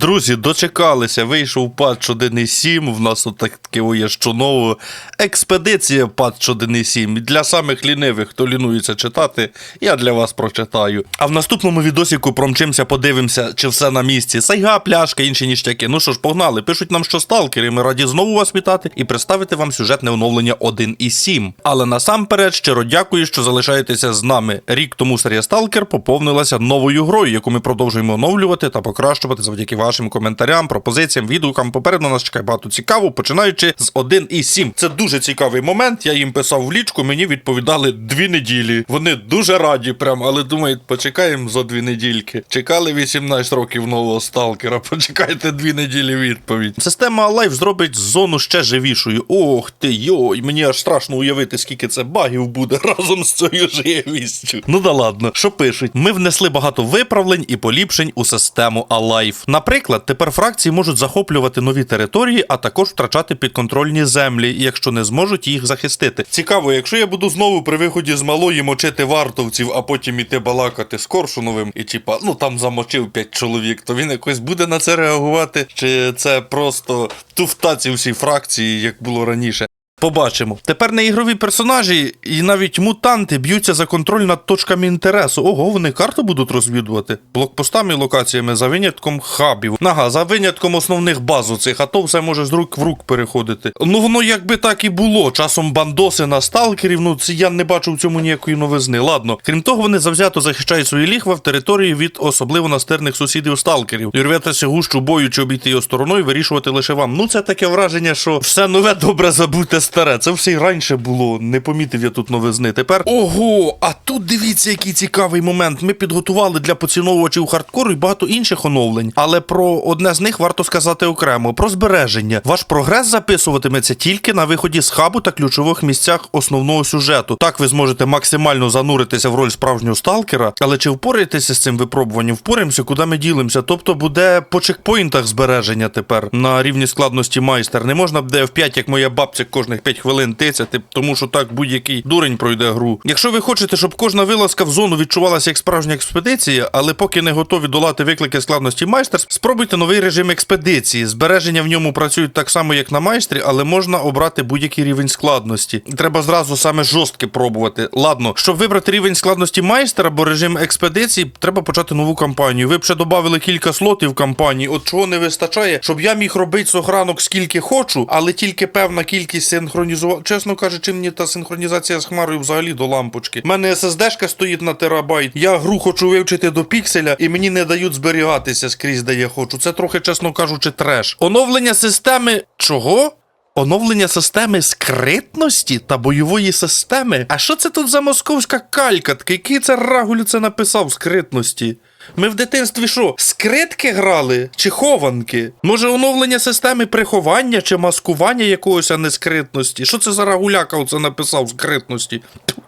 Друзі, дочекалися, вийшов патч 1.7, в нас тут таке є що нового. Експедиція патч 1.7. Для самих лінивих, хто лінується читати, я для вас прочитаю. А в наступному відосіку промчимося, подивимося, чи все на місці. Сайга, пляшка, інші ніштяки. Ну що ж, погнали. Пишуть нам, що сталкери. Ми раді знову вас вітати і представити вам сюжетне оновлення 1.7. Але насамперед щиро дякую, що залишаєтеся з нами. Рік тому серія Сталкер поповнилася новою грою, яку ми продовжуємо оновлювати та покращувати завдяки вашим коментарям, пропозиціям, відгукам. Попереду нас чекає багато цікаво, починаючи з 1.7. Це дуже цікавий момент. Я їм писав в лічку, мені відповідали дві неділі. Вони дуже раді, прям, але думають, почекаємо за дві недільки. Чекали 18 років нового сталкера. Почекайте дві неділі відповідь. Система Alive зробить зону ще живішою. Ох ти йой, мені аж страшно уявити, скільки це багів буде разом з цією живістю. Ну да ладно, що пишуть? Ми внесли багато виправлень і поліпшень у систему Alive. Наприклад, тепер фракції можуть захоплювати нові території, а також втрачати підконтрольні землі, якщо не зможуть їх захистити. Цікаво, якщо я буду знову при виході з малої мочити вартовців, а потім іти балакати з Коршуновим, і типа, ну там замочив п'ять чоловік, то він якось буде на це реагувати, чи це просто туфта ці всі фракції, як було раніше. Побачимо. Тепер не ігрові персонажі і навіть мутанти б'ються за контроль над точками інтересу. Ого, вони карту будуть розвідувати. Блокпостами і локаціями за винятком хабів. Нага, за винятком основних баз у цих, а то все може з рук в рук переходити. Ну воно якби так і було. Часом бандоси на сталкерів, ну це я не бачу в цьому ніякої новизни. Ладно. Крім того, вони завзято захищають свої ліхва в території від особливо настирних сусідів сталкерів. І рветеся гущу бою чи обійти його стороною, вирішувати лише вам. Ну це таке враження, що все нове добре забути старе. Це все й раніше було. Не помітив я тут новизни. Тепер ого, а тут дивіться, який цікавий момент. Ми підготували для поціновувачів хардкору і багато інших оновлень. Але про одне з них варто сказати окремо: про збереження. Ваш прогрес записуватиметься тільки на виході з хабу та ключових місцях основного сюжету. Так ви зможете максимально зануритися в роль справжнього сталкера. Але чи впораєтеся з цим випробуванням? Впораємося, куди ми ділимося. Тобто буде по чекпоінтах збереження тепер на рівні складності майстер. Не можна буде F5, як моя бабця, кожних 5 хвилин тицяти, тому що так будь-який дурень пройде гру. Якщо ви хочете, щоб кожна вилазка в зону відчувалася як справжня експедиція, але поки не готові долати виклики складності майстер, спробуйте новий режим експедиції. Збереження в ньому працюють так само, як на майстрі, але можна обрати будь-який рівень складності. Треба зразу саме жорстке пробувати. Ладно, щоб вибрати рівень складності майстер або режим експедиції, треба почати нову кампанію. Ви б ще додали кілька слотів кампанії. От чого не вистачає, щоб я міг робити сохранок скільки хочу, але тільки певна кількість синхронізувати. Чесно кажучи, мені та синхронізація з хмарою взагалі до лампочки. У мене SSD-шка стоїть на терабайт. Я гру хочу вивчити до пікселя, і мені не дають зберігатися скрізь, де я хочу. Це трохи, чесно кажучи, треш. Оновлення системи чого? Оновлення системи скритності та бойової системи. А що це тут за московська калька? Який це рагуль це написав скритності? Ми в дитинстві що, скритки грали чи хованки? Може, оновлення системи приховання чи маскування якогось, а не? Що це за рагуляка оце написав скритності?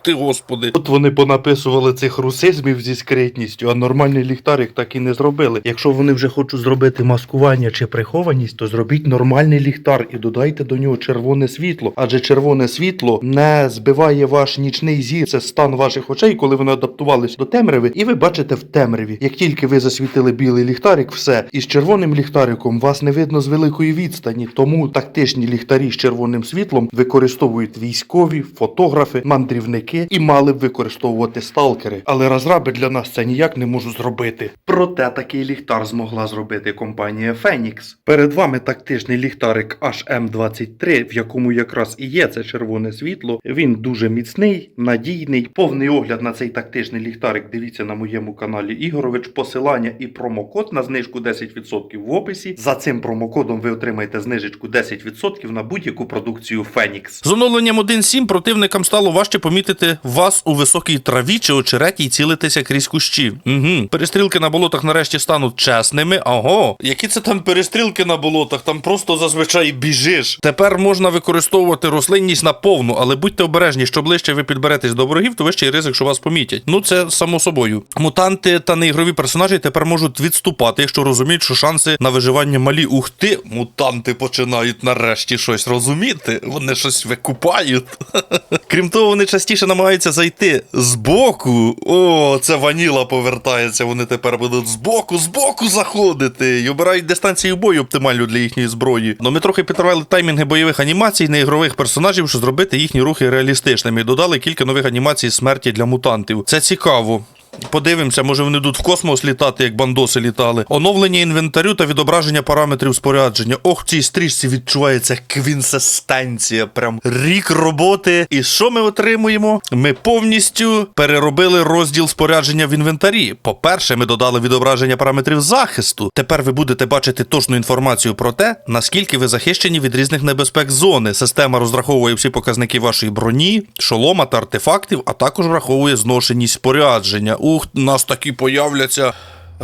Ти господи. От вони понаписували цих русизмів зі скритністю, а нормальний ліхтарик так і не зробили. Якщо вони вже хочуть зробити маскування чи прихованість, то зробіть нормальний ліхтар і додайте до нього червоне світло. Адже червоне світло не збиває ваш нічний зір. Це стан ваших очей, коли вони адаптувались до темряви, і ви бачите в темряві. Як тільки ви засвітили білий ліхтарик, все із червоним ліхтариком вас не видно з великої відстані. Тому тактичні ліхтарі з червоним світлом використовують військові, фотографи, мандрівники і мали б використовувати сталкери. Але розраби для нас це ніяк не можуть зробити. Проте такий ліхтар змогла зробити компанія Phoenix. Перед вами тактичний ліхтарик HM23, в якому якраз і є це червоне світло. Він дуже міцний, надійний. Повний огляд на цей тактичний ліхтарик дивіться на моєму каналі Ігорович. Посилання і промокод на знижку 10% в описі. За цим промокодом ви отримаєте знижечку 10% на будь-яку продукцію Phoenix. З оновленням 1.7 противникам стало важче помітити вас у високій траві чи очереті і цілитися крізь кущі. Угу. Перестрілки на болотах нарешті стануть чесними. Ого, які це там перестрілки на болотах? Там просто зазвичай біжиш. Тепер можна використовувати рослинність на повну, але будьте обережні, що ближче ви підберетесь до ворогів, то вищий ризик, що вас помітять. Ну це само собою. Мутанти та неігрові персонажі тепер можуть відступати, якщо розуміють, що шанси на виживання малі. Ух ти, мутанти починають нарешті щось розуміти. Вони щось викупають. Крім того, вони частіше намагаються зайти збоку. О, це ваніла повертається. Вони тепер будуть збоку, збоку заходити. І обирають дистанцію бою оптимальну для їхньої зброї. Ну ми трохи підтривали таймінги бойових анімацій на ігрових персонажів, щоб зробити їхні рухи реалістичними. Додали кілька нових анімацій смерті для мутантів. Це цікаво. Подивимося, може вони йдуть в космос літати, як бандоси літали. Оновлення інвентарю та відображення параметрів спорядження. Ох, в цій стрічці відчувається квінсестенція. Прям рік роботи. І що ми отримуємо? Ми повністю переробили розділ спорядження в інвентарі. По-перше, ми додали відображення параметрів захисту. Тепер ви будете бачити точну інформацію про те, наскільки ви захищені від різних небезпек зони. Система розраховує всі показники вашої броні, шолома та артефактів, а також враховує зношеність спорядження. Ух, нас такі появляться.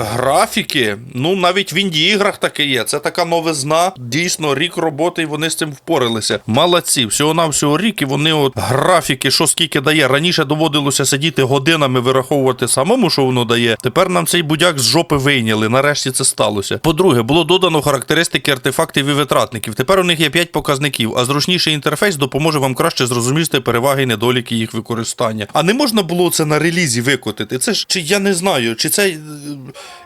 Графіки, ну навіть в інді-іграх таке є. Це така новизна. Дійсно, рік роботи, і вони з цим впоралися. Молодці, всього на всього рік, і вони от графіки, що скільки дає. Раніше доводилося сидіти годинами, вираховувати самому, що воно дає. Тепер нам цей будяк з жопи вийняли. Нарешті це сталося. По-друге, було додано характеристики артефактів і витратників. Тепер у них є 5 показників, а зручніший інтерфейс допоможе вам краще зрозуміти переваги і недоліки їх використання. А не можна було це на релізі викотити. Це ж чи я не знаю, чи це е,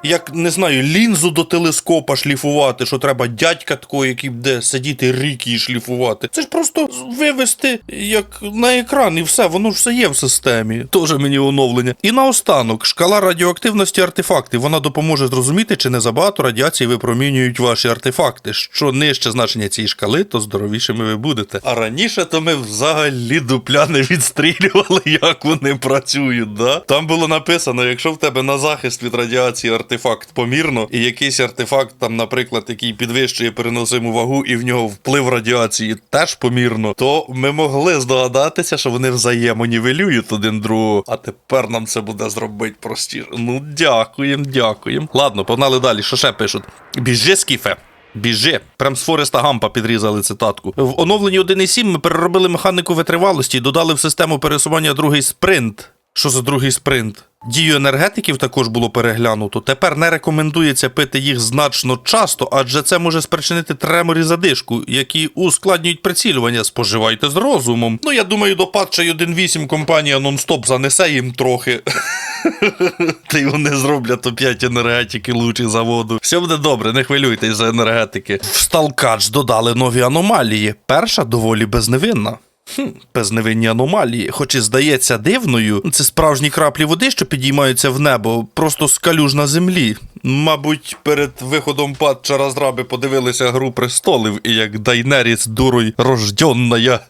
як не знаю, лінзу до телескопа шліфувати, що треба дядька такого, який буде сидіти рік і шліфувати. Це ж просто вивести як на екран, і все, воно ж все є в системі. Тоже мені оновлення. І наостанок, шкала радіоактивності артефактів. Вона допоможе зрозуміти, чи не забагато радіації випромінюють ваші артефакти. Що нижче значення цієї шкали, то здоровішими ви будете. А раніше то ми взагалі дупля не відстрілювали, як вони працюють. Да? Там було написано, якщо в тебе на захист від радіації артефакт помірно, і якийсь артефакт, там, наприклад, який підвищує переносиму вагу, і в нього вплив радіації теж помірно, то ми могли здогадатися, що вони взаємонівелюють один другого. А тепер нам це буде зробити простіше. Ну, дякуємо, дякуємо. Ладно, погнали далі. Що ще пишуть? Біжи, скіфе. Біжи, прям з Фореста Гампа підрізали цитатку. В оновленні 1.7 ми переробили механику витривалості і додали в систему пересування другий спринт. Що за другий спринт? Дію енергетиків також було переглянуто. Тепер не рекомендується пити їх значно часто, адже це може спричинити тремор і задишку, які ускладнюють прицілювання. Споживайте з розумом. Ну я думаю, до патча 1.8 компанія нон-стоп занесе їм трохи. Та й вони зроблять топ-5 енергетики лучі заводу. Все буде добре, не хвилюйтесь за енергетики. В Сталкач додали нові аномалії. Перша доволі безневинна. Хм, безневинні аномалії, хоч і здається дивною, це справжні краплі води, що підіймаються в небо, просто з калюж на землі. Мабуть, перед виходом патча розраби подивилися гру престолів, і як Дайнеріс дурой рожденная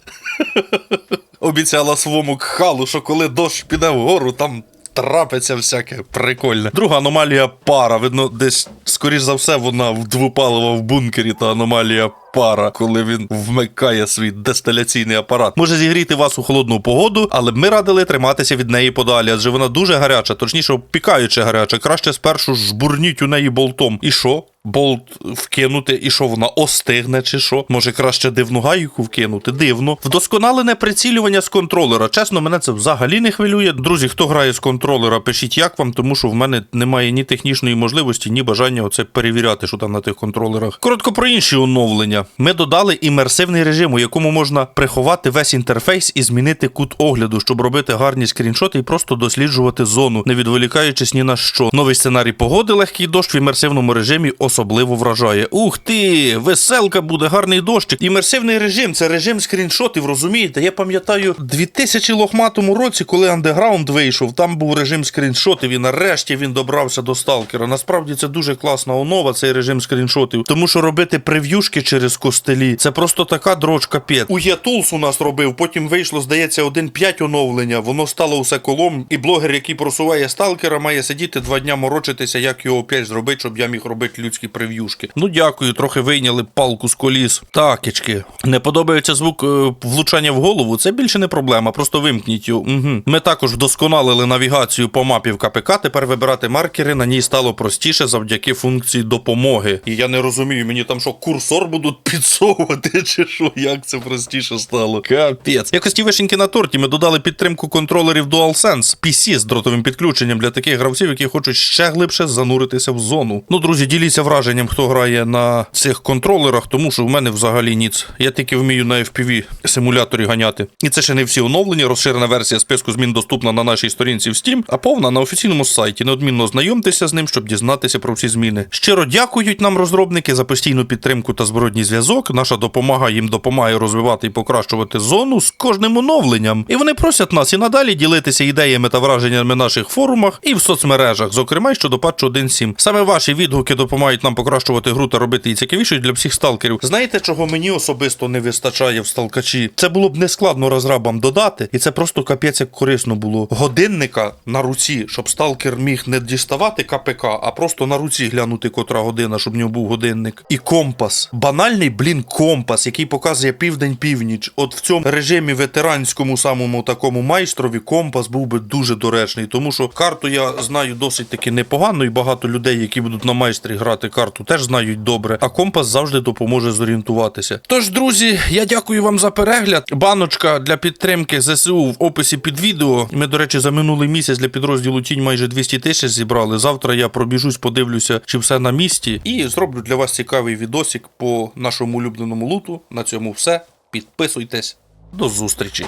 обіцяла своєму кхалу, що коли дощ піде вгору, там трапиться всяке прикольне. Друга аномалія пара. Видно, десь, скоріш за все, вона в двопалива в бункері, та аномалія пара, коли він вмикає свій дистиляційний апарат. Може зігріти вас у холодну погоду, але ми радили триматися від неї подалі, адже вона дуже гаряча, точніше, пікаюче гаряча. Краще спершу жбурніть у неї болтом. І що? Болт вкинути, і що вона остигне, чи що? Може краще дивну гайку вкинути? Дивно. Вдосконалене прицілювання з контролера. Чесно, мене це взагалі не хвилює. Друзі, хто грає з контролера, пишіть як вам, тому що в мене немає ні технічної можливості, ні бажання оце перевіряти, що там на тих контролерах. Коротко про інші оновлення. Ми додали імерсивний режим, у якому можна приховати весь інтерфейс і змінити кут огляду, щоб робити гарні скріншоти і просто досліджувати зону, не відволікаючись ні на що. Новий сценарій погоди, легкий дощ в імерсивному режимі особливо вражає. Ух ти! Веселка буде, гарний дощик. Імерсивний режим це режим скріншотів, розумієте? Я пам'ятаю, в 2000 лохматому році, коли андеграунд вийшов, там був режим скріншотів, і нарешті він добрався до сталкера. Насправді це дуже класна онова, цей режим скріншотів. Тому що робити прев'юшки через костелі це просто така дрочка капець. У Єтулс у нас робив, потім вийшло, здається, 1.5 оновлення. Воно стало усе колом. І блогер, який просуває сталкера, має сидіти два дня морочитися, як його опять зробити, щоб я міг робити людські прев'юшки. Ну дякую, трохи вийняли палку з коліс. Такічки. Не подобається звук е, влучання в голову. Це більше не проблема, просто вимкніть його. Угу. Ми також вдосконалили навігацію по мапі в КПК. Тепер вибирати маркери на ній стало простіше завдяки функції допомоги. І я не розумію, мені там що курсор будуть підсовувати, чи що, як це простіше стало. Капець. Якось ті вишеньки на торті ми додали підтримку контролерів DualSense PC з дротовим підключенням для таких гравців, які хочуть ще глибше зануритися в зону. Ну, друзі, діліться враженням, хто грає на цих контролерах, тому що в мене взагалі ніц. Я тільки вмію на FPV симуляторі ганяти. І це ще не всі оновлення. Розширена версія списку змін доступна на нашій сторінці в Steam, а повна на офіційному сайті. Неодмінно знайомтеся з ним, щоб дізнатися про всі зміни. Щиро дякують нам розробники за постійну підтримку та зворотній зв'язок. Наша допомога їм допомагає розвивати і покращувати зону з кожним оновленням. І вони просять нас і надалі ділитися ідеями та враженнями на наших форумах і в соцмережах, зокрема щодо патчу 1.7. Саме ваші відгуки допомагають нам покращувати гру та робити її цікавішою для всіх сталкерів. Знаєте, чого мені особисто не вистачає в сталкачі? Це було б нескладно розрабам додати, і це просто капець як корисно було. Годинника на руці, щоб сталкер міг не діставати КПК, а просто на руці глянути котра година, щоб в нього був годинник. І компас. Банальний, блін, компас, який показує південь-північ. От в цьому режимі ветеранському самому такому майстрові компас був би дуже доречний, тому що карту я знаю досить таки непогано, і багато людей, які будуть на майстрі грати карту, теж знають добре. А компас завжди допоможе зорієнтуватися. Тож, друзі, я дякую вам за перегляд. Баночка для підтримки ЗСУ в описі під відео. Ми, до речі, за минулий місяць для підрозділу Тінь майже 200 тисяч зібрали. Завтра я пробіжусь, подивлюся, чи все на місці, і зроблю для вас цікавий відосик по нашому улюбленому луту. На цьому все. Підписуйтесь. До зустрічі!